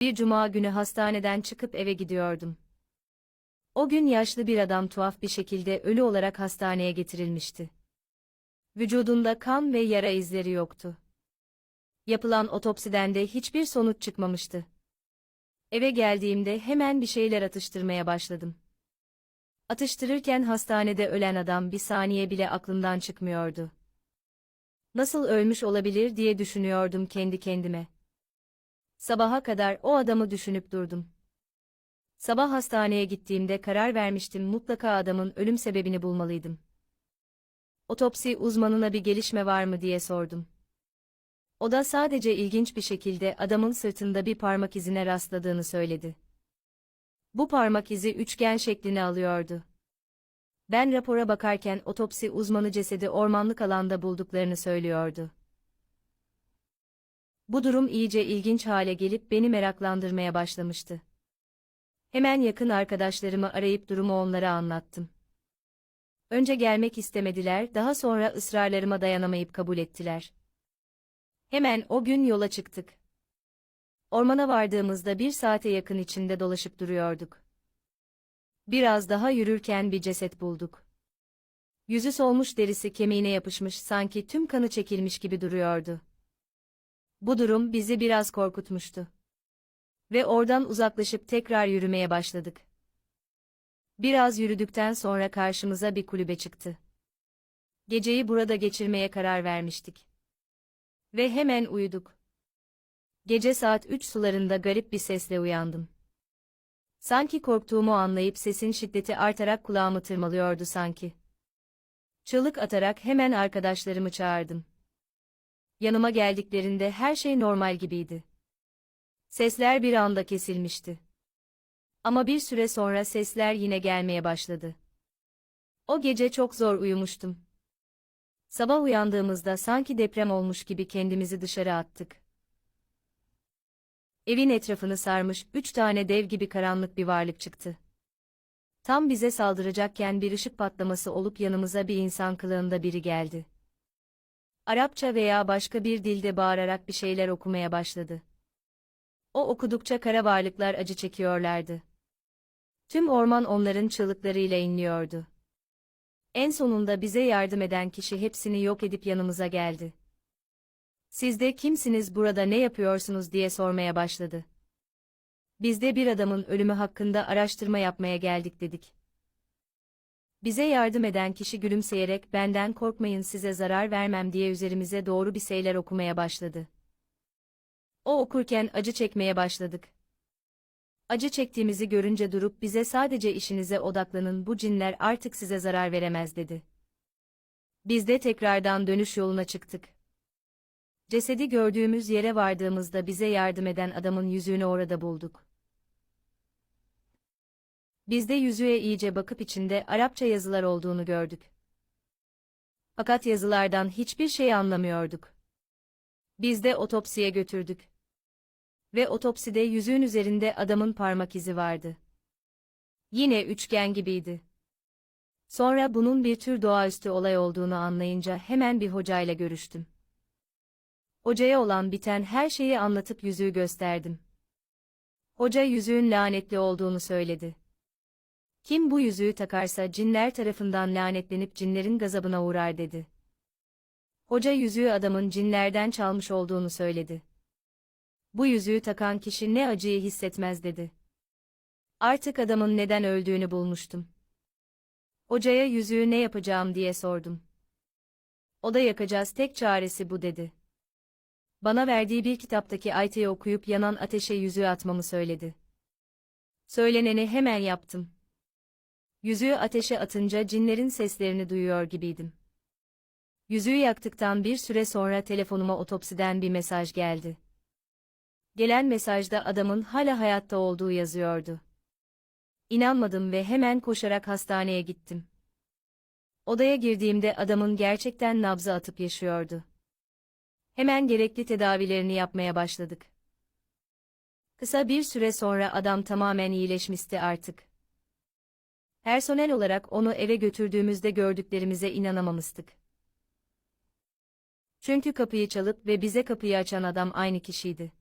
Bir cuma günü hastaneden çıkıp eve gidiyordum. O gün yaşlı bir adam tuhaf bir şekilde ölü olarak hastaneye getirilmişti. Vücudunda kan ve yara izleri yoktu. Yapılan otopsiden de hiçbir sonuç çıkmamıştı. Eve geldiğimde hemen bir şeyler atıştırmaya başladım. Atıştırırken hastanede ölen adam bir saniye bile aklımdan çıkmıyordu. Nasıl ölmüş olabilir diye düşünüyordum kendi kendime. Sabaha kadar o adamı düşünüp durdum. Sabah hastaneye gittiğimde karar vermiştim mutlaka adamın ölüm sebebini bulmalıydım. Otopsi uzmanına bir gelişme var mı diye sordum. O da sadece ilginç bir şekilde adamın sırtında bir parmak izine rastladığını söyledi. Bu parmak izi üçgen şeklini alıyordu. Ben rapora bakarken otopsi uzmanı cesedi ormanlık alanda bulduklarını söylüyordu. Bu durum iyice ilginç hale gelip beni meraklandırmaya başlamıştı. Hemen yakın arkadaşlarımı arayıp durumu onlara anlattım. Önce gelmek istemediler, daha sonra ısrarlarıma dayanamayıp kabul ettiler. Hemen o gün yola çıktık. Ormana vardığımızda bir saate yakın içinde dolaşıp duruyorduk. Biraz daha yürürken bir ceset bulduk. Yüzü solmuş derisi kemiğine yapışmış sanki tüm kanı çekilmiş gibi duruyordu. Bu durum bizi biraz korkutmuştu. Ve oradan uzaklaşıp tekrar yürümeye başladık. Biraz yürüdükten sonra karşımıza bir kulübe çıktı. Geceyi burada geçirmeye karar vermiştik. Ve hemen uyuduk. Gece saat 3 sularında garip bir sesle uyandım. Sanki korktuğumu anlayıp sesin şiddeti artarak kulağımı tırmalıyordu sanki. Çığlık atarak hemen arkadaşlarımı çağırdım. Yanıma geldiklerinde her şey normal gibiydi. Sesler bir anda kesilmişti. Ama bir süre sonra sesler yine gelmeye başladı. O gece çok zor uyumuştum. Sabah uyandığımızda sanki deprem olmuş gibi kendimizi dışarı attık. Evin etrafını sarmış üç tane dev gibi karanlık bir varlık çıktı. Tam bize saldıracakken bir ışık patlaması olup yanımıza bir insan kılığında biri geldi. Arapça veya başka bir dilde bağırarak bir şeyler okumaya başladı. O okudukça kara varlıklar acı çekiyorlardı. Tüm orman onların çığlıklarıyla inliyordu. En sonunda bize yardım eden kişi hepsini yok edip yanımıza geldi. Siz de kimsiniz burada ne yapıyorsunuz diye sormaya başladı. Biz de bir adamın ölümü hakkında araştırma yapmaya geldik dedik. Bize yardım eden kişi gülümseyerek benden korkmayın size zarar vermem diye üzerimize doğru bir şeyler okumaya başladı. O okurken acı çekmeye başladık. Acı çektiğimizi görünce durup bize sadece işinize odaklanın bu cinler artık size zarar veremez dedi. Biz de tekrardan dönüş yoluna çıktık. Cesedi gördüğümüz yere vardığımızda bize yardım eden adamın yüzüğünü orada bulduk. Biz de yüzüğe iyice bakıp içinde Arapça yazılar olduğunu gördük. Fakat yazılardan hiçbir şey anlamıyorduk. Biz de otopsiye götürdük. Ve otopside yüzüğün üzerinde adamın parmak izi vardı. Yine üçgen gibiydi. Sonra bunun bir tür doğaüstü olay olduğunu anlayınca hemen bir hocayla görüştüm. Hocaya olan biten her şeyi anlatıp yüzüğü gösterdim. Hoca yüzüğün lanetli olduğunu söyledi. Kim bu yüzüğü takarsa cinler tarafından lanetlenip cinlerin gazabına uğrar dedi. Hoca yüzüğü adamın cinlerden çalmış olduğunu söyledi. Bu yüzüğü takan kişi ne acıyı hissetmez dedi. Artık adamın neden öldüğünü bulmuştum. Hocaya yüzüğü ne yapacağım diye sordum. O da yakacağız tek çaresi bu dedi. Bana verdiği bir kitaptaki ayetleri okuyup yanan ateşe yüzüğü atmamı söyledi. Söyleneni hemen yaptım. Yüzüğü ateşe atınca cinlerin seslerini duyuyor gibiydim. Yüzüğü yaktıktan bir süre sonra telefonuma otopsiden bir mesaj geldi. Gelen mesajda adamın hala hayatta olduğu yazıyordu. İnanmadım ve hemen koşarak hastaneye gittim. Odaya girdiğimde adamın gerçekten nabzı atıp yaşıyordu. Hemen gerekli tedavilerini yapmaya başladık. Kısa bir süre sonra adam tamamen iyileşmişti artık. Personel olarak onu eve götürdüğümüzde gördüklerimize inanamamıştık. Çünkü kapıyı çalıp ve bize kapıyı açan adam aynı kişiydi.